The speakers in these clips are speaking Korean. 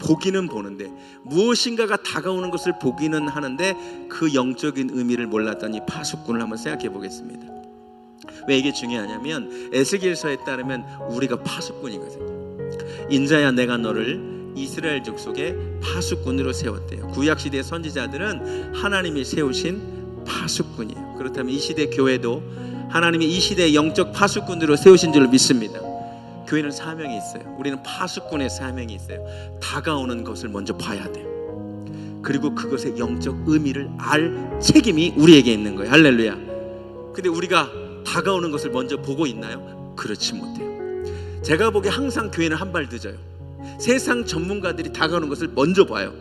보기는 보는데 무엇인가가 다가오는 것을 보기는 하는데 그 영적인 의미를 몰랐던 이 파수꾼을 한번 생각해 보겠습니다. 왜 이게 중요하냐면 에스겔서에 따르면 우리가 파수꾼이거든요. 인자야 내가 너를 이스라엘 족속의 파수꾼으로 세웠대요. 구약 시대 선지자들은 하나님이 세우신 파수꾼이에요. 그렇다면 이 시대 교회도 하나님이 이 시대의 영적 파수꾼으로 세우신 줄로 믿습니다. 교회는 사명이 있어요. 우리는 파수꾼의 사명이 있어요. 다가오는 것을 먼저 봐야 돼요. 그리고 그것의 영적 의미를 알 책임이 우리에게 있는 거예요. 할렐루야. 근데 우리가 다가오는 것을 먼저 보고 있나요? 그렇지 못해요. 제가 보기에 항상 교회는 한 발 늦어요. 세상 전문가들이 다가오는 것을 먼저 봐요.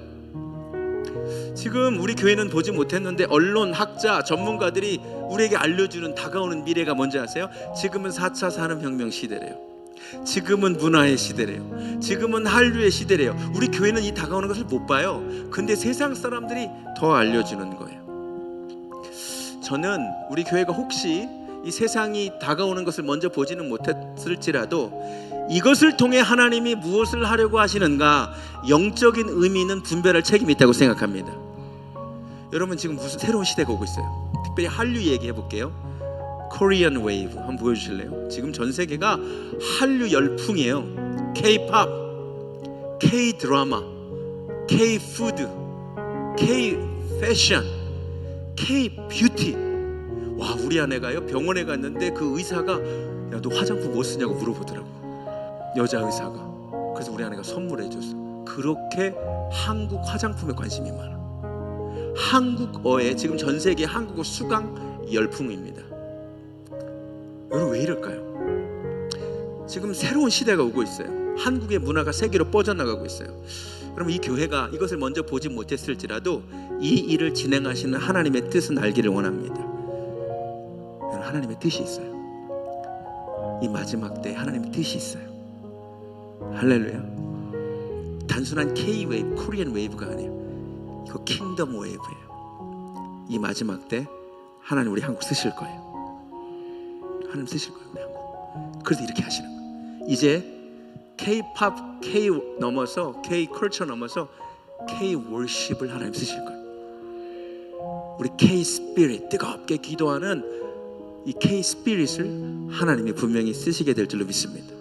지금 우리 교회는 보지 못했는데 언론, 학자, 전문가들이 우리에게 알려주는 다가오는 미래가 뭔지 아세요? 지금은 4차 산업혁명 시대래요. 지금은 문화의 시대래요. 지금은 한류의 시대래요. 우리 교회는 이 다가오는 것을 못 봐요. 근데 세상 사람들이 더 알려주는 거예요. 저는 우리 교회가 혹시 이 세상이 다가오는 것을 먼저 보지는 못했을지라도 이것을 통해 하나님이 무엇을 하려고 하시는가 영적인 의미는 분별할 책임이 있다고 생각합니다. 여러분 지금 무슨 새로운 시대가 오고 있어요. 특별히 한류 얘기해 볼게요. 코리안 웨이브 한번 보여주실래요? 지금 전 세계가 한류 열풍이에요. K-팝, K-드라마, K-푸드, K-패션, K-뷰티. 와 우리 아내가요 병원에 갔는데 그 의사가 야 너 화장품 뭐 쓰냐고 물어보더라고. 여자 의사가. 그래서 우리 아내가 선물해 줬어. 그렇게 한국 화장품에 관심이 많아. 한국어에 지금 전 세계 한국어 수강 열풍입니다. 여러분 왜 이럴까요? 지금 새로운 시대가 오고 있어요. 한국의 문화가 세계로 뻗어나가고 있어요. 여러분 이 교회가 이것을 먼저 보지 못했을지라도 이 일을 진행하시는 하나님의 뜻은 알기를 원합니다. 하나님의 뜻이 있어요. 이 마지막 때 하나님의 뜻이 있어요. 할렐루야. 단순한 K 웨이브, 코리안 웨이브가 아니에요. 이거 킹덤 웨이브예요. 이 마지막 때 하나님 우리 한국 쓰실 거예요. 하나님 쓰실 거예요. 그래서 이렇게 하시는 거예요. 이제 K-팝, K 넘어서 K 컬처 넘어서 K 월십을 하나님 쓰실 거예요. 우리 K 스피릿 뜨겁게 기도하는 이 K 스피릿을 하나님이 분명히 쓰시게 될 줄로 믿습니다.